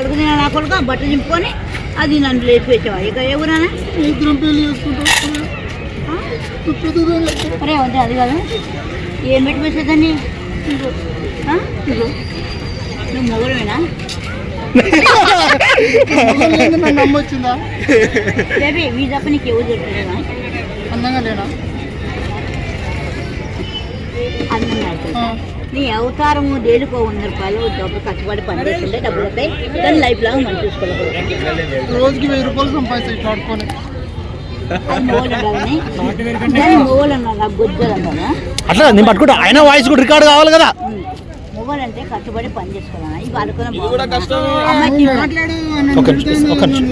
అడుగుతున్నా నా కొడుకు ఆ బట్టలు చింపుకొని అది నన్ను లేపి పెట్టావా ఇక ఎవరన్నా ఇద్దరం పెళ్ళి చేసుకుంటాం అరే వద్దు అది కాదు. ఏం పెట్టి పెట్టేదాన్ని నువ్వు మొగలువేనా నన్ను నమ్మొచ్చిందా బేబీ వీ తప్ప నీకు ఎవరు దొరుకుతుందా అందంగా లేనా? అందంగా? నీ అవతారము డైలీకో వంద రూపాయలు డబ్బులు కష్టపడి పని చేస్తుంటే డబ్బులు వస్తాయి దాన్ని లైఫ్ లాగా మనం చూసుకోవాలి రోజుకి వెయ్యి రూపాయలు అన్నా అట్లా నేను పట్టుకుంటా. ఆయన వాయిస్ కూడా రికార్డ్ కావాలి కదా. మొగలు అంటే కష్టపడి పని చేసుకోవాలన్నా. ఇవి అనుకున్న ఇది కూడా కష్టమే. మాట్లాడు ఒక్క నిమిషం, ఒక్క నిమిషం.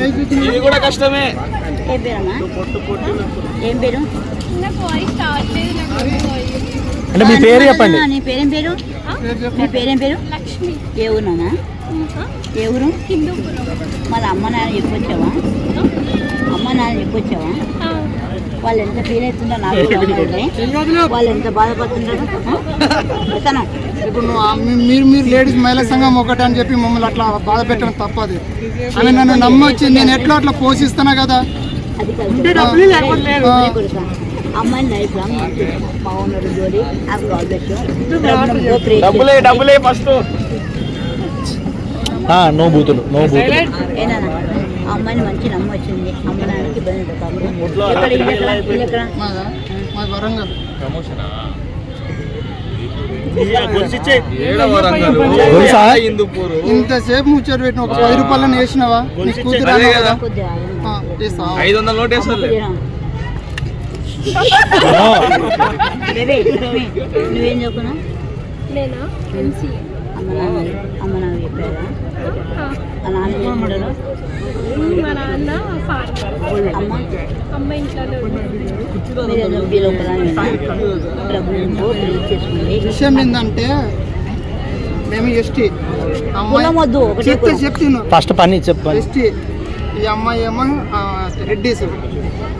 ఇది కూడా కష్టమే. ఏం పేరమ్మా? ఏం పేరు? అంటే మీ పేరు చెప్పండి. నీ పేరేం పేరు? మీ పేరేం పేరు? లక్ష్మి. ఏ ఊరునా ఏ ఊరు? మన అమ్మ నాన్న చెప్పొచ్చావా? అమ్మ నాన్న చెప్పొచ్చావా? వాళ్ళు ఎంత ఫీల్ అవుతుందో నాకు తెలియదు. వాళ్ళు ఎంత బాధపడుతుంటారు ఇప్పుడు నువ్వు ఆ మీ- మీరు మీరు లేడీస్ మహిళా సంఘం ఒకటి అని చెప్పి మమ్మల్ని అట్లా బాధ పెట్టడం తప్పది. ఆమె నన్ను నమ్మొచ్చి నేను ఎట్లా అట్లా పోషిస్తున్నా కదా? అది కాదు. కొడుకా, అమ్మాయిని లైఫ్ లాంగ్ బాగున్నాడు జోడి అవి వాళ్ళు డబ్బులే డబ్బులే ఫస్ట్. ఆ, నో బూతులు నో బూతులు. అమ్మాయిని మంచి నమ్మ వచ్చింది. అమ్మ నాన్నకి ఇంతసేపు ముచ్చట పెట్టిన ఒక పది రూపాయలను వేసినావా? ఐదు వందల నోట్ లక్ష్మి, నువ్వేం చదువుకున్నావు నేనా ఎంసీఏ అమ్మ నాన్న చెప్పారా మా ఫార్మర్ అమ్మ విషయం ఏంటంటే మేము ఎస్టీ ఫస్ట్ పని చెప్పండి ఎస్టీ ఈ అమ్మాయి ఏమో రెడ్డిస్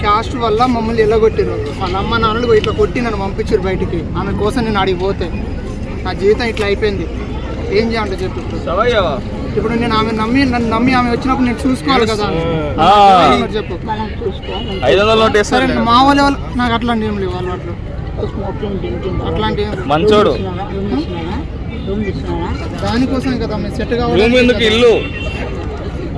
క్యాస్ట్ వల్ల మమ్మల్ని ఎల్లగొట్టారు వాళ్ళ అమ్మ నాన్నలు ఇట్లా కొట్టి నన్ను పంపించారు బయటికి. ఆమె కోసం నేను ఆడికి పోతే. నా జీవితం ఇట్లా అయిపోయింది. ఏం చేయాలంటే చెప్పు ఇప్పుడు. నేను ఆమె నమ్మి నన్ను నమ్మి ఆమె వచ్చినప్పుడు నేను చూసుకోవాలి కదా చెప్పు. సరే మా వాళ్ళ వాళ్ళు నాకు అట్లాంటి ఏం లేవు అలవాట్లు. డ్రింకింగ్ అట్లాంటి. మంచోడు. రూమ్ తీసుకున్నారా రూమ్ తీసుకున్నారా దానికోసమే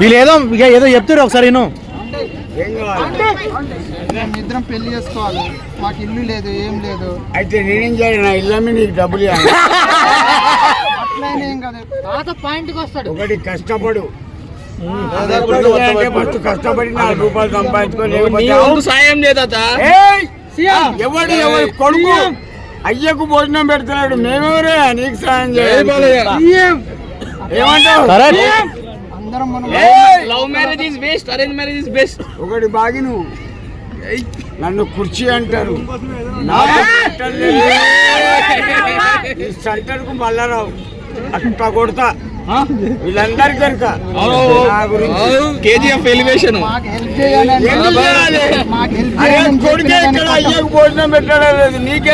వీళ్ళు ఏదో ఇక ఏదో చెప్తారు ఒకసారి నేను పెళ్ళి చేసుకోవాలి. మాకు ఇల్లు లేదు ఏం లేదు. అయితే నేనేం చేయాలి? నా ఇల్లు అమ్మి నీకు డబ్బులు ఇవ్వాలి అట్లయినా ఏం కాదు. తాత పాయింట్కి వస్తాడు. ఒకటి కష్టపడు. అంటే ఫస్ట్ కష్టపడి నాలుగు రూపాయలు సంపాదించుకో లేకపోతే నీ వంతు సాయం ఏయ్! ఎవడు ఎవడు? కొడుకు. అయ్యకు భోజనం పెడుతున్నాడు. మేమెవరే? నీకు సాయం చేయాలి. ఏమంటావు? కరెక్ట్ అందరం మనం! Love marriage is best arrange marriage is best ఒకటి బాగి నువ్వు నన్ను కుర్చీ అంటారు. నాకు సెంటర్ లేదు. ఈ సెంటర్కు మళ్ళారావు అట్లా కొడతా. వీళ్ళందరికీ కనుక. నా గురించి. కేజీఎఫ్ ఎలివేషన్ మాకు హెల్ప్ చేయాలి? భోజనం పెట్టడం నీకు!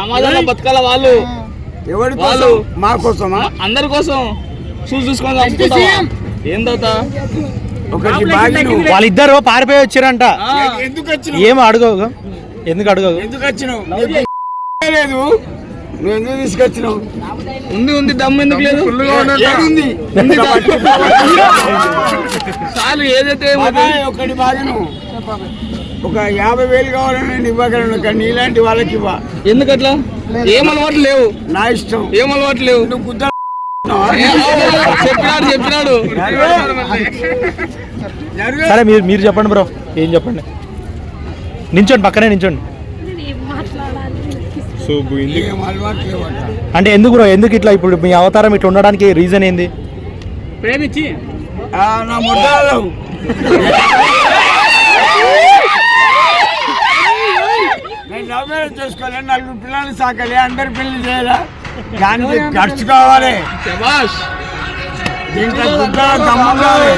సమాజంలో బతకాల వాళ్ళు? ఎవరి వాళ్ళు. కోసం మా కోసమా? అందరి కోసం. చూసి చూసుకొని చంపుకుంటావా? ఏం తాత? ఒకటి బాగి నువ్వు వాళ్ళిద్దరు పారిపోయి వచ్చారంట. ఎందుకు వచ్చినావు ఏం అడగవు ఎందుకు అడగవు? ఎందుకు వచ్చినావు లేదు. నువ్వు ఎందుకు తీసుకొచ్చినావు? ఉంది ఉంది దమ్ము ఎందుకు లేదు? ఏడుంది చాలు ఏదైతే ఒకటి నువ్వు ఒక యాభై వేలు కావాలని ఇవ్వగలను కానీ నీలాంటి వాళ్ళకి ఇవ్వ. ఎందుకట్లా? ఏం అలవాట్లు లేవు. నా ఇష్టం. ఏం అలవాట్లు లేవు? నువ్వు చెప్పినాడు చెప్పినాడు. సరే మీరు మీరు చెప్పండి బ్రో. ఏం చెప్పండి? నించోండి పక్కనే నించోండి. అంటే ఎందుకు బ్రో? ఎందుకు ఇట్లా ఇప్పుడు మీ అవతారం ఇట్లా ఉండడానికి రీజన్ ఏంది? ప్రేమించి. ఆ, నా ముద్దాలు. నేను లవ్ మ్యారేజ్ చేసుకోలే నలుగురు పిల్లల్ని సాకాలి అందరి పెళ్ళి చేయాలి. దానికి ఖర్చు కావాలి. శబాష్ దీంట్లో గుడ్డలో దమ్మం కావాలి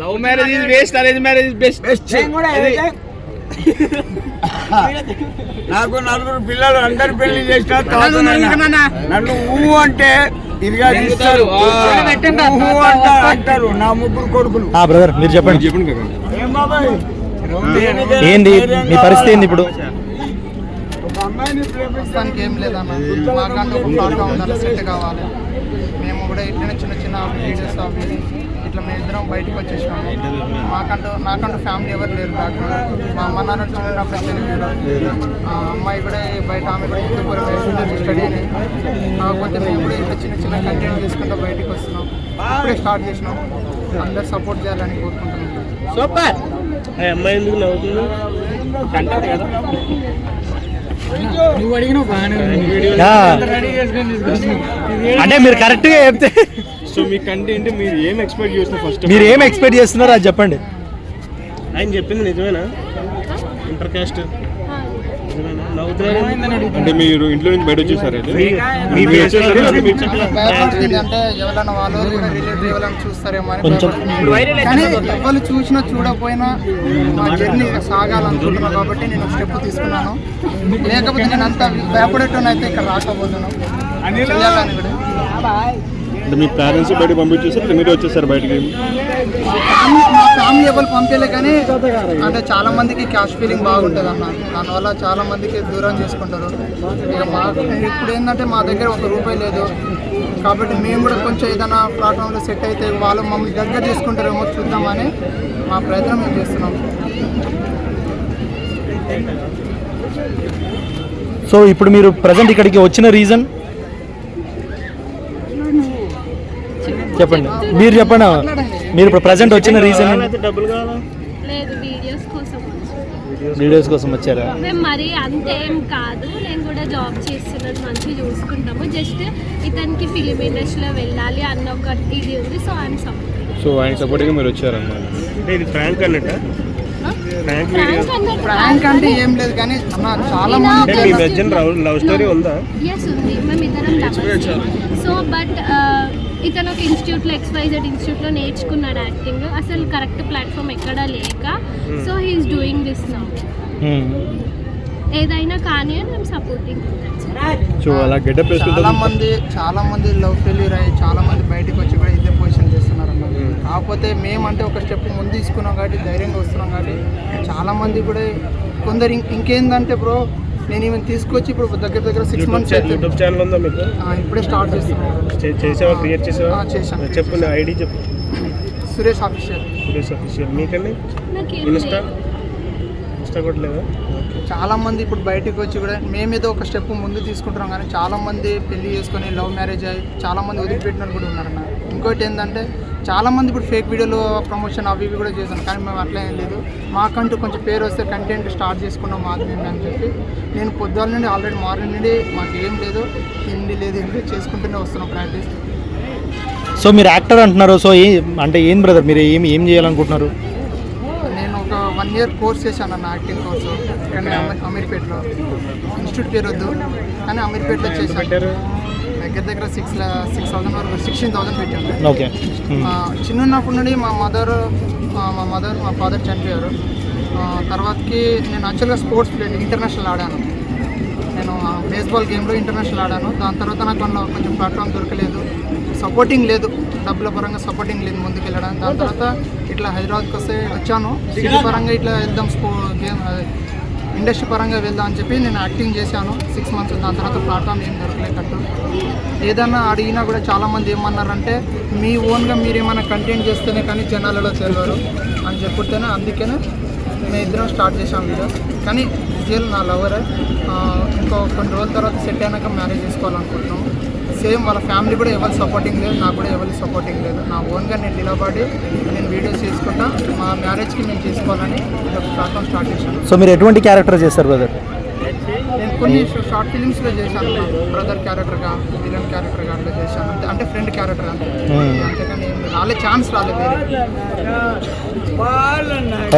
love marriage is best arrange marriage is best best నాకు నలుగురు పిల్లలు అందరి పెళ్ళి చేసిన నన్ను ఊ అంటే ఇదిగా ఇస్తారు ఊ అంటారు అంటారు. నా ముగ్గురు కొడుకులు. ఆ బ్రదర్ మీరు చెప్పండి. దేనికైనా ఏంది? మీ పరిస్థితి ఏంది ఇప్పుడు? ప్రస్తుతానికి ఏం లేదన్న. మాకంటూ ఒక ప్లాట్ఫామ్ ఉండాలి సెట్ కావాలి. మేము కూడా ఇట్లనే చిన్న చిన్న వీడియోస్ అవి ఇట్లా మేము ఇద్దరం బయటకు వచ్చేసినాము. మాకంటూ నాకంటూ ఫ్యామిలీ ఎవరు లేరు బ్యాక్గ్రౌండ్ మా అమ్మ నాన్న చిన్నప్పుడు ఆ అమ్మాయి కూడా బయట ఆమె కూడా హిందూపురం వేసింది స్టడీ కాకపోతే మేము కూడా ఇట్లా చిన్న చిన్న కంటెంట్ తీసుకుంటూ బయటకు వస్తున్నాం. ఇప్పుడే స్టార్ట్ చేసినాం. అందరు సపోర్ట్ చేయాలని కోరుకుంటున్నాం. సూపర్. అమ్మాయి ఎందుకు నవ్వుతుంది? కదా. అంటే మీరు కరెక్ట్గా చెప్తే సో మీ కంటెంట్ మీరు ఏం ఎక్స్పెక్ట్ చేస్తున్నారు ఫస్ట్ మీరు ఏం ఎక్స్పెక్ట్ చేస్తున్నారో అది చెప్పండి. ఆయన చెప్పింది నిజమేనా? ఇంటర్ కాస్ట్ అంటే మీరు ఇంట్లో నుంచి బయట వచ్చేసారు అంటే ఎవరైనా వాళ్ళు రిలేటివ్ ఎవరైనా చూస్తారేమో అని. కానీ ఎవరు చూసినా చూడకపోయినా మా జర్నీ సాగాలనుకుంటున్నాను కాబట్టి నేను స్టెప్ తీసుకున్నాను. లేకపోతే నేను అంత భయపడేటోని అయితే ఇక్కడ రాకపోతున్నాను. చేయాలని కూడా. అంటే మీ పేరెంట్స్ బయట పంపించేసారు మీరు వచ్చేసారు బయటికి? మా ఫ్యామిలీ మా ఫ్యామిలీ ఎవరు పంపించలే కానీ అంటే చాలా మందికి క్యాష్ ఫీలింగ్ బాగుంటుంది అన్న. దానివల్ల చాలా మందికి దూరం చేసుకుంటారు. ఇక మాకు ఇప్పుడు ఏంటంటే మా దగ్గర ఒక రూపాయి లేదు. కాబట్టి మేము కూడా కొంచెం ఏదైనా ప్లాట్ఫామ్లో సెట్ అయితే వాళ్ళు మమ్మల్ని దగ్గర చేసుకుంటారేమో చూద్దామని మా ప్రయత్నం మేము చేస్తున్నాం. సో ఇప్పుడు మీరు ప్రజెంట్ ఇక్కడికి వచ్చిన రీజన్ చెప్పండి. మీరు చెప్పండి. మీరు ఇప్పుడు ప్రజెంట్ వచ్చిన రీజన్ అయితే డబ్బులు కావాలా లేదు వీడియోస్ కోసం. వీడియోస్ కోసం వచ్చారా? మేము మరి అంతేం కాదు. నేను కూడా జాబ్ చేస్తున్నాను మంచిగా చూసుకుంటాము. జస్ట్ ఇతనికి ఫిలిం ఇండస్ట్రీలో వెళ్ళాలి అన్న ఒక ఇది ఉంది సో ఐఎమ్ సపోర్టింగ్ సో ఆయన సపోర్ట్గా మీరు వచ్చారన్నమాట అంటే ఇది ఫ్రాంక్ అన్నట్ట? ఫ్రాంక్ ప్రాంక్ అంటే ఏం లేదు కానీ అన్న చాలా మంది అంటే మీ లవ్ లవ్ స్టోరీ ఉందా? ఎస్ ఉంది. మేము ఇద్దరం లవర్స్ సో బట్ ఇతను ఒక ఇన్స్టిట్యూట్లో ఎక్స్వైజెడ్ ఇన్స్టిట్యూట్లో నేర్చుకున్నాడు యాక్టింగ్. అసలు కరెక్ట్ ప్లాట్ఫామ్ ఎక్కడా లేక. So he is doing this now Hmm. ఏదైనా కానీ అని మేము సపోర్టింగ్ గెటప్ చాలా మంది చాలా మంది లవ్ ఫెయిల్యూర్ అయ్యి చాలా మంది బయటకు వచ్చి కూడా ఇదే పొజిషన్ చేస్తున్నారు అన్నమాట కాకపోతే మేమంటే ఒక స్టెప్ ముందు తీసుకున్నాం కాబట్టి ధైర్యంగా వస్తున్నాం కాబట్టి చాలా మంది కూడా కొందరు ఇంక- ఇంకేందంటే బ్రో నేను ఈమెను తీసుకొచ్చి ఇప్పుడు దగ్గర దగ్గర సిక్స్ మంత్స్ యూట్యూబ్ ఛానల్ ఉందా మీకు? ఇప్పుడే స్టార్ట్ చేస్తున్నాం. చే- చేసావా? క్రియేట్ చేసావా? ఆ, చేశాను. చెప్పండి ఐడి చెప్పు. సురేష్ ఆఫీషియల్ సురేష్ అఫీషియల్ మీకండి? ఇన్స్టా. ఇన్స్టా కూడా లేదా చాలా మంది ఇప్పుడు బయటకు వచ్చి కూడా మేమేదో ఒక స్టెప్ ముందు తీసుకుంటున్నాం కానీ చాలా మంది పెళ్ళి చేసుకొని లవ్ మ్యారేజ్ అయ్యి చాలా మంది వదిలిపెట్టిన వాళ్ళు కూడా ఉన్నారన్న. ఇంకోటి ఏంటంటే చాలా మంది ఇప్పుడు ఫేక్ వీడియోలు ప్రమోషన్ అవి ఇవి కూడా చేశాను కానీ మేము అట్లా ఏం లేదు. మాకంటూ కొంచెం పేరు వస్తే కంటెంట్ స్టార్ట్ చేసుకున్నాం మాది మేము అని చెప్పి నేను పొద్దున్న నుండి ఆల్రెడీ మార్నింగ్ నుండి మాకు ఏం లేదు తిండి లేదు ఏం లేదు చేసుకుంటూనే వస్తున్నాం ప్రాక్టీస్ సో మీరు యాక్టర్ అంటున్నారు. సో ఏ అంటే ఏం బ్రదర్ మీరు ఏం ఏం చేయాలనుకుంటున్నారు? నేను ఒక వన్ ఇయర్ కోర్స్ చేశాను అన్న యాక్టింగ్ కోర్సు కానీ అమీ- అమీర్పేటలో. ఇన్స్టిట్యూట్ పేరు వద్దు. కానీ అమీర్పేటలో చేశాను. దగ్గర దగ్గర సిక్స్ సిక్స్ థౌసండ్ వరకు సిక్స్టీన్ థౌసండ్ పెట్టాను. ఓకే. ఆ, చిన్నప్పటి నుండి మా మదర్ మా మదర్ మా ఫాదర్ చనిపోయారు. తర్వాతకి నేను యాక్చువల్గా స్పోర్ట్స్ ప్లేయర్ ఇంటర్నేషనల్ ఆడాను. నేను బేస్బాల్ గేమ్లో ఇంటర్నేషనల్ ఆడాను. దాని తర్వాత నాకు అందులో కొంచెం ప్లాట్ఫామ్ దొరకలేదు. సపోర్టింగ్ లేదు. డబ్బుల పరంగా సపోర్టింగ్ లేదు ముందుకు వెళ్ళడం దాని తర్వాత ఇట్లా హైదరాబాద్కి వస్తే వచ్చాను. సిటీ పరంగా ఇట్లా వెళ్దాం స్పో గేమ్ ఇండస్ట్రీ పరంగా వెళ్దాం అని చెప్పి నేను యాక్టింగ్ చేశాను. సిక్స్ మంత్స్ దాని తర్వాత ప్లాట్ఫామ్ ఏం దొరకలేకట్టు ఏదన్నా అడిగినా కూడా చాలామంది ఏమన్నారంటే మీ ఓన్గా మీరు ఏమైనా కంటెంట్ చేస్తేనే కానీ జనాలలో తెలియరు అని చెప్పుతేనే అందుకనే మేము ఇద్దరం స్టార్ట్ చేసాం వీడియో. కానీ విజయల్ నా లవర్. ఇంకో కొన్ని రోజుల తర్వాత సెట్ అయినాక మ్యారేజ్ చేసుకోవాలనుకుంటున్నాం. సేమ్ వాళ్ళ ఫ్యామిలీ కూడా ఎవరు సపోర్టింగ్ లేదు నాకు కూడా ఎవరు సపోర్టింగ్ లేదు. నా ఓన్గా నేను నిలబడి నేను వీడియోస్ చేసుకుంటా మా మ్యారేజ్కి నేను చేసుకోవాలని ఒక ప్లాట్ఫామ్ స్టార్ట్ చేశాను. సో మీరు ఎటువంటి క్యారెక్టర్ చేస్తారు బ్రదర్ కొన్ని షార్ట్ ఫిలిమ్స్లో చేశాను బ్రదర్ క్యారెక్టర్గా విలన్ క్యారెక్టర్గా అట్లా చేశాను అంటే- అంటే ఫ్రెండ్ క్యారెక్టర్ అంతే Hmm. అంతేకాని. రాలే ఛాన్స్ రాలేదు.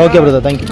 Okay brother thank you